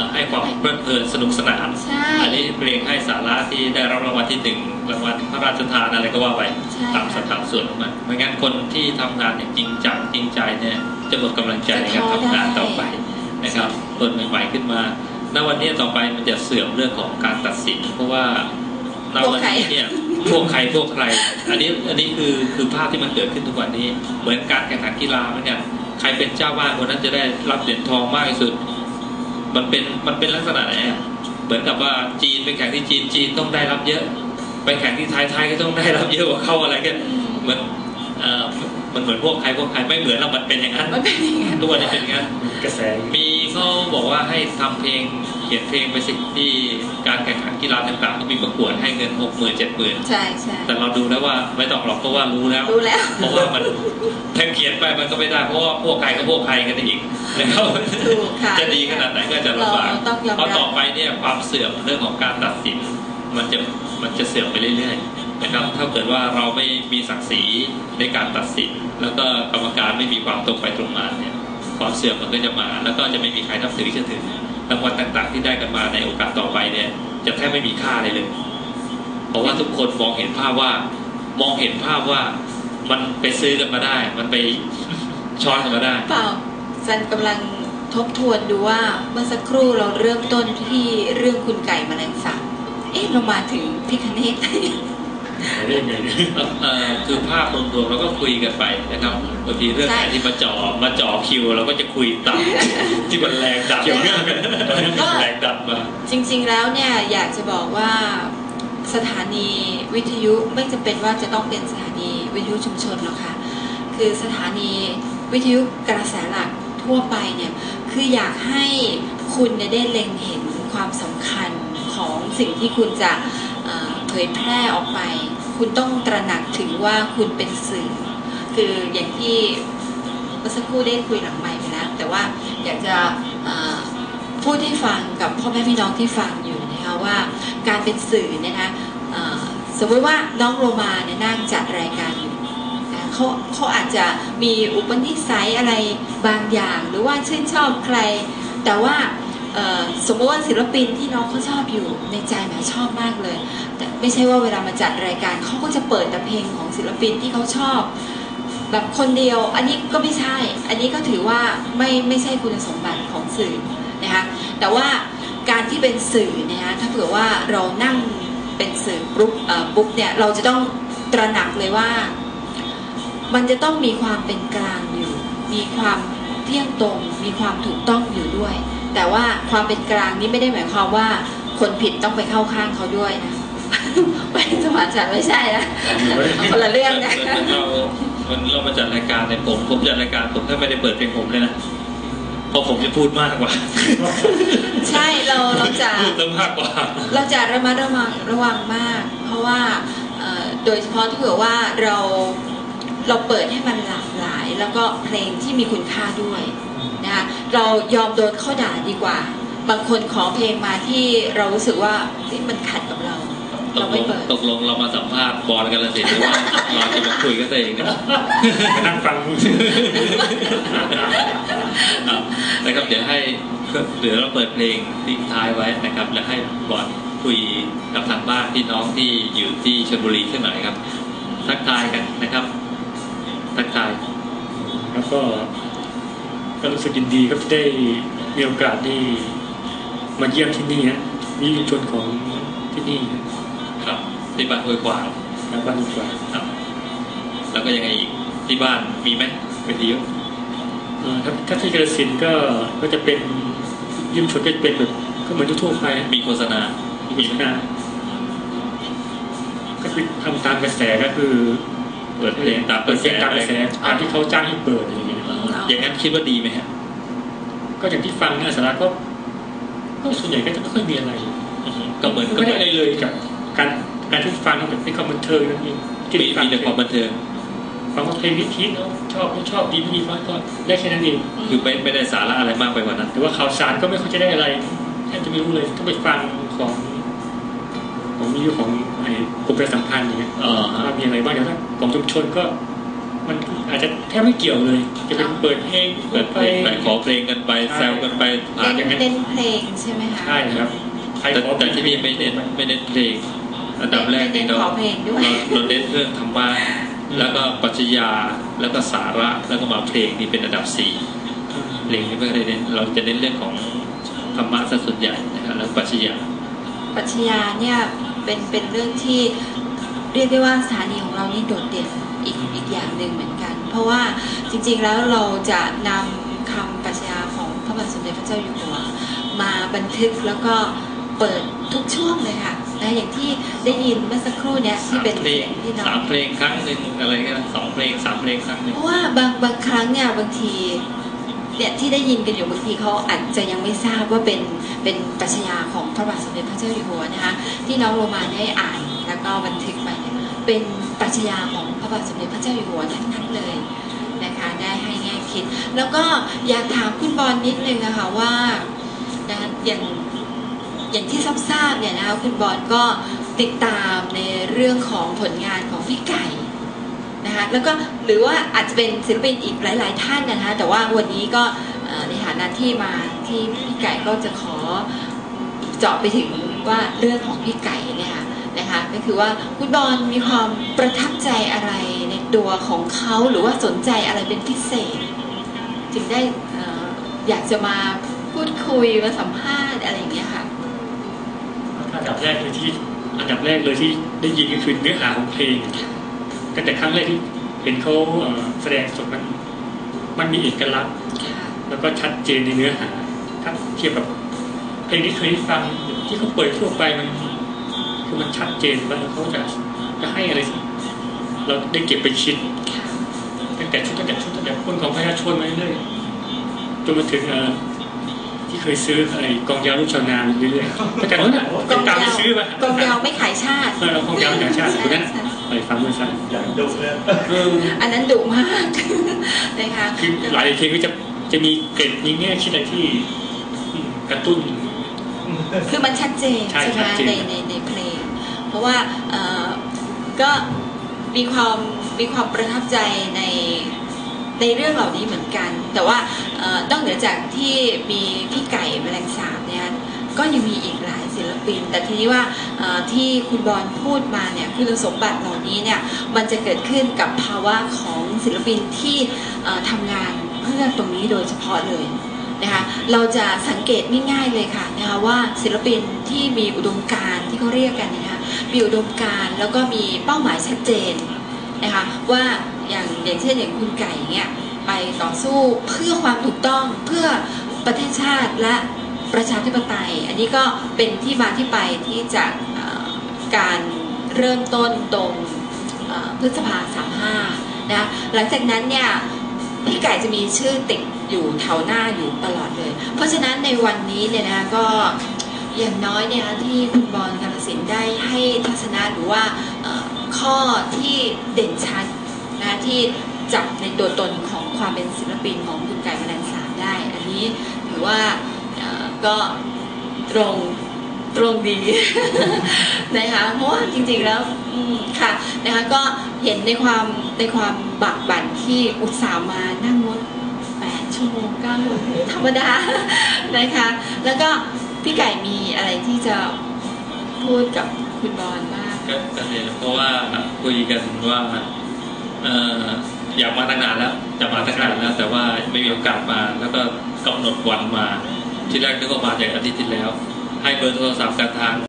อ่อให้ความเพลิดเพลินสนุกสนานใช่อันนี้เพลงให้สาระที่ได้รับรางวัลที่หนึ่งรางวัลพระราชทานอะไรก็ว่าไปใช่ตามสถานส่วนของมันไม่งั้นคนที่ทำงานอย่างจริงจังจริงใจเนี่ยจะหมดกำลังใจในการทำงานต่อไปนะครับเปิดใหม่ๆขึ้นมาณวันนี้ต่อไปมันจะเสื่อมเรื่องของการตัดสิน เพราะว่าณวันนี้เนี่ยพวกใครพวกใคร อันนี้อันนี้คือคือภาพที่มันเกิดขึ้นทุกวันนี้ เหมือนการแข่งขันกีฬาเหมือนกันใครเป็นเจ้าบ้านคนนั้นจะได้รับเหรียญทองมากที่สุด มันเป็นมันเป็นลักษณะไหนอะเหมือนกับว่าจีนไปแข่งที่จีนจีนต้องได้รับเยอะ ไปแข่งที่ไทยไทยก็ต้องได้รับเยอะกว่าเขาอะไรกันเหมือนเอ่อมันเหมือนพวกใครพวกใครไม่เหมือนเรามันเป็นอย่างนั้นมันเป็นอย่างนั้นทุกวันนี้เป็นอย่างนั้นกระแสมีเขาบอกว่าให้ทำเพลงเขียนเพลงไปสิที่การแข่งขัน กีฬาต่างๆที่มีประกวดให้เงินหกหมื่นเจ็ดหมื่นใช่ใช่แต่เราดูแล้วว่าไม่ต้องหรอกเพราะว่ารู้แล้ว รู้แล้ว เพราะว่ามันแทงเขียนไปมันก็ไม่ได้เพราะว่าพวกใครก็พวกใครกันอีกนะครับถูกค่ะจะดีขนาดไหนก็จะลำบากเราต้องยอมรับเพราะต่อไปเนี่ยความเสื่อมเรื่องของการตัดสิน มันจะมันจะเสื่อมไปเรื่อยๆนะครับถ้าเกิดว่าเราไม่มีศักดิ์ศรีในการตัดสิน แล้วก็กรรมการไม่มีความตรงไปตรงมาเนี่ยความเสื่อมมันก็จะมา แล้วก็จะไม่มีใครนับถือเชื่อถือ รางวัลต่างๆ ที่ได้กันมาในโอกาสต่อไปเนี่ย จะแทบไม่มีค่าเลยเลย เพราะว่าทุกคนมองเห็นภาพว่า มองเห็นภาพว่ามันไปซื้อกันมาได้ มันไปช้อนกันมาได้ เปล่าซันกำลังทบทวนดูว่าเมื่อสักครู่เราเริ่มต้นที่เรื่องคุณไก่แมลงสาบเอ๊ะเรามาถึงพิคเนต ได้ยังไงเนี่ยเอ่อเอ่อคือภาพรวมๆเราก็คุยกันไปนะครับบางทีเรื่องไหนที่มาจ่อมาจ่อคิวเราก็จะคุยตามที่มันแรงดันเกี่ยวเนื่องกันแรงดันมาจริง ๆแล้วเนี่ยอยากจะบอกว่าสถานีวิทยุไม่จำเป็นว่าจะต้องเป็นสถานีวิทยุชุมชนหรอกค่ะคือสถานีวิทยุกระแสหลักทั่วไปเนี่ยคืออยากให้คุณเนี่ยได้เล็งเห็นความสำคัญของสิ่งที่คุณจะ เผยแพร่ออกไป คุณต้องตระหนักถึงว่าคุณเป็นสื่อ คืออย่างที่เมื่อสักครู่ได้คุยหลังไมค์ไปแล้ว แต่ว่าอยากจะพูดให้ฟังกับพ่อแม่พี่น้องที่ฟังอยู่นะคะว่าการเป็นสื่อเนยนะคะสมมติว่าน้องโรมาเนี่ยนั่งจัดรายการอยู่นะเขาเขาอาจจะมีอุปนิสัยอะไรบางอย่าง หรือว่าชื่นชอบใคร แต่ว่า สมมติว่าศิลปินที่น้องเขาชอบอยู่ในใจแหมชอบมากเลย แต่ไม่ใช่ว่าเวลามาจัดรายการเขาก็จะเปิดแต่เพลงของศิลปินที่เขาชอบ แบบคนเดียว อันนี้ก็ไม่ใช่ อันนี้ก็ถือว่าไม่ไม่ใช่คุณสมบัติของสื่อนะคะแต่ว่าการที่เป็นสื่อนะคะถ้าเผื่อว่าเรานั่งเป็นสื่อปุ๊บปุ๊บเนี่ยเราจะต้องตระหนักเลยว่า มันจะต้องมีความเป็นกลางอยู่ มีความเที่ยงตรง มีความถูกต้องอยู่ด้วย แต่ว่าความเป็นกลางนี้ไม่ได้หมายความว่า คนผิดต้องไปเข้าข้างเขาด้วยนะไปสมานฉันท์ไม่ใช่นะคนละเรื่องนะเราวันเรามาจัดรายการในยผมผมจัดรายการผมแทบไม่ได้เปิดเพลงผมเลยนะเพราะผมจะพูดมากกว่า ใช่เราเราจะพูดซะมากกว่า เราจะระมัดระวังระวังมาก เพราะว่าเอ่อโดยเฉพาะถ้าเผื่อว่าเราเราเปิดให้มันหลากหลาย แล้วก็เพลงที่มีคุณค่าด้วย นะคะเรายอมโดนเข้าด่าดีกว่า บางคนขอเพลงมาที่เรารู้สึกว่าเฮ้ยมันขัดกับเรา ตเรากลไม่งเปิด ตกลงเรามาสัมภาษณ์บอลกันละสิหรือว่าเราจะมาคุยกันเองเนี่ย นั่งฟังมืออะนะครับเดี๋ยวให้เดี๋ยวเราเปิดเพลงทิ้งท้ายไว้นะครับ แล้วให้บอลคุยกับทางบ้านพี่น้องที่อยู่ที่ชลบุรีสักหน่อยครับ ทักทายกันนะครับ ทักทาย แล้วก็ ก็รู้สึกยินดีครับที่ได้มีโอกาสได้มาเยี่ยมที่นี่ฮะนี่ชุมชนของที่นี่นะครับที่บ้านห้วยขวางแล้วบ้านดีกว่าครับ แล้วก็ยังไงอีกที่บ้านมีไหมวิทยุเอ่อถ้าถ้าที่กระสินธุ์ก็ก็จะเป็นยิ่มชนก็จะเป็นแบบก็เหมือนทั่วๆไปมีโฆษณามีหน้าก็คือทำตามกระแสก็คือ เปิดเพลงตามเปิดเพลงตามกระแสอ๋อตามที่เขาจ้างให้เปิดอย่างเงี้ย อย่างนั้นคิดว่าดีไหมฮะก็อย่างที่ฟังเนี่ยสาระก็ก็ส่วนใหญ่ก็จะไม่ค่อยมีอะไรก็เหมือนก็ไม่เหได้มือนอะไรเลยกับการการที่ฟังแบบเป็นความบันเทิงนั่นเองที่มีฟังมีแต่ความบันเทิงฟังว่าเพลงนี้คิดแล้วชอบไม่ชอบดีไม่ดีฟังก็ได้แค่นั้นเองคือไม่ไม่ได้สาระอะไรมากไปกว่านั้นแต่ว่าข่าวสารก็ไม่ค่อยจะได้อะไรแทบจะไม่รู้เลยต้องไปฟังของของวิทยุของไอ้กรมประชาสัมพันธ์อย่างเงี้ยอ๋อฮะว่ามีอะไรบ้างอย่างถ้าของชุมชนก็ มันอาจจะแทบไม่เกี่ยวเลย จะเป็นเปิดเพลงเปิดเพลงไปขอเพลงกันไปแซวกันไปผ่านเน้นอย่างนั้นเน้นเพลงใช่ไหมคะใช่ครับใครแต่ขอแต่ที่นี่ไม่เน้นไม่เน้นเพลงอันดับแรกเน้นี่นเราขอเพลงด้วยเราเราเน้นเรื่องธรรมะแล้วก็ปรัชญาแล้วก็สาระแล้วก็มาเพลงนี่เป็นอันดับสี่เพลงนี่ไม่ได้เน้นเราจะเน้นเรื่องของธรรมะซะส่วนใหญ่นะครับแล้วปรัชญาปรัชญาเนี่ยเป็นเป็นเรื่องที่ เรียกได้ว่าสถานีของเรานี่โดดเด่นอีกอีกอย่างหนึ่งเหมือนกัน เพราะว่าจริงๆแล้วเราจะนำคำปรัชญาของพระบาทสมเด็จพระเจ้าอยู่หัวมาบันทึกแล้วก็เปิดทุกช่วงเลยค่ะนะอย่างที่ได้ยินเมื่อสักครู่เนี้ยที่สามเป็นเพลเสีงยงที่น้อสางมเพลงครั้งหนึ่งอะไรกันสองเพลงสามเพลงครั้งหนึ่งเพราะว่าบางบางครั้งเนี่ยบางทีเนี่ยที่ได้ยินกันอยู่บางทีเขาอาจจะยังไม่ทราบว่าเป็นเป็นปรัชญาของพระบาทสมเด็จพระเจ้าอยู่หัวนะคะที่น้องโรมาได้อ่านแล้วก็บันทึกไป เป็นปรัชญาของพระบาทสมเด็จพระเจ้าอยู่หัวทั้งนั้นเลยนะคะได้ให้แง่คิด แล้วก็อยากถามคุณบอลนิดนึงนะคะว่านะคะอย่างอย่างที่ทราบๆเนี่ยนะคะคุณบอลก็ติดตามในเรื่องของผลงานของพี่ไก่นะคะแล้วก็หรือว่าอาจจะเป็นศิลปินอีกหลาย ๆ ท่านนะคะแต่ว่าวันนี้ก็ในฐานะที่มาที่พี่ไก่ก็จะขอเจาะไปถึงว่าเรื่องของพี่ไก่เนี่ยค่ะนะคะ ก็คือว่าคุณบอลมีความประทับใจอะไรในตัวของเขาหรือว่าสนใจอะไรเป็นพิเศษ ถึงได้เอ่อยากจะมาพูดคุยมาสัมภาษณ์อะไรอย่างเงี้ยค่ะอันดับแรกเลยที่อันดับแรกเลยที่ได้ยินก็คือเนื้อหาของเพลงตั้งแต่ครั้งแรกที่เห็นเขาเแสดงสดมันมันมีเอกลักษณ์ แล้วก็ชัดเจนในเนื้อหาถ้าเทียบกับเพลงที่เคยฟังที่เขาเปิดทั่วไปมัน คือมันชัดเจนว่าเขาจะจะให้อะไร เราได้เก็บไปคิดค่ะตั้งแต่ชุดตั้งแต่ชุดตั้งแต่คนของประชาชนมาเรื่อยๆจนมาถึงเอ่อที่เคยซื้อไอ้กองยาวลูกชาวนาเรื่อยๆตั้งแต่นั้นน่ะก็ตามไปซื้อมากองยาวไม่ขายชาติเออกองยาวอย่างชาติคนนั้นไปฟังเมื่อสักอย่างดุเลยเอออันนั้นดุมากนะคะคือหลายเพลงก็จะจะมีเกร็ดยิงแง่คิดอะไรที่อืมกระตุ้น คือมันชัดเจนใช่ใช่ไหมชัดเจนในในในเพลง เพราะว่าก็มีความมีความประทับใจในในเรื่องเหล่านี้เหมือนกัน แต่ว่าเอ่อนอกเหนือจากที่มีพี่ไก่แมลงสาบเนี่ยก็ยังมีอีกหลายศิลปิน แต่ทีนี้ว่าที่คุณบอลพูดมาเนี่ยคุณสมบัติเหล่านี้เนี่ยมันจะเกิดขึ้นกับภาวะของศิลปินที่ทำงานเพื่อตรงนี้โดยเฉพาะเลยนะคะเราจะสังเกตง่ายๆเลยค่ะนะคะว่าศิลปินที่มีอุดมการณ์ที่เขาเรียกกันนะคะ มีอุดมการแล้วก็มีเป้าหมายชัดเจนนะคะว่าอย่างอย่างเช่นอย่างคุณไก่เนี่ยไปต่อสู้เพื่อความถูกต้องเพื่อประเทศชาติและประชาธิปไตย อันนี้ก็เป็นที่มาที่ไปที่จะเอ่อการเริ่มต้นตรงพฤษภาสามห้านะหลังจากนั้นเนี่ยพี่ไก่จะมีชื่อติดอยู่แถวหน้าอยู่ตลอดเลย เพราะฉะนั้นในวันนี้เนี่ยนะคะก็ อย่างน้อยเนี่ยที่คุณบอลกาลสินได้ให้ทัศนะหรือว่าข้อที่เด่นชัดนะที่จับในตัวตนของความเป็นศิลปินของคุณไก่แมลงสาบได้ อันนี้ถือว่าก็ตรงตรงดีนะคะเพราะว่าจริงๆแล้วค่ะนะคะก็เห็นในความในความบักบั่นที่อุตส่าห์มานั่งรถ8ชั่วโมง9ชั่วโมงธรรมดานะคะ แล้วก็ พี่ไก่มีอะไรที่จะพูดกับคุณบอลบ้างก็ก็เลยเพราะว่าคุยกันว่าเอ่ออยากมาตั้งนานแล้วจะมาตั้งนานแล้ว แต่ว่าไม่มีโอกาสมา แล้วก็กำหนดวันมา ที่แรกนึกว่ามาจากอาทิตย์ที่แล้ว ให้เบอร์โทรศัพท์กันทาง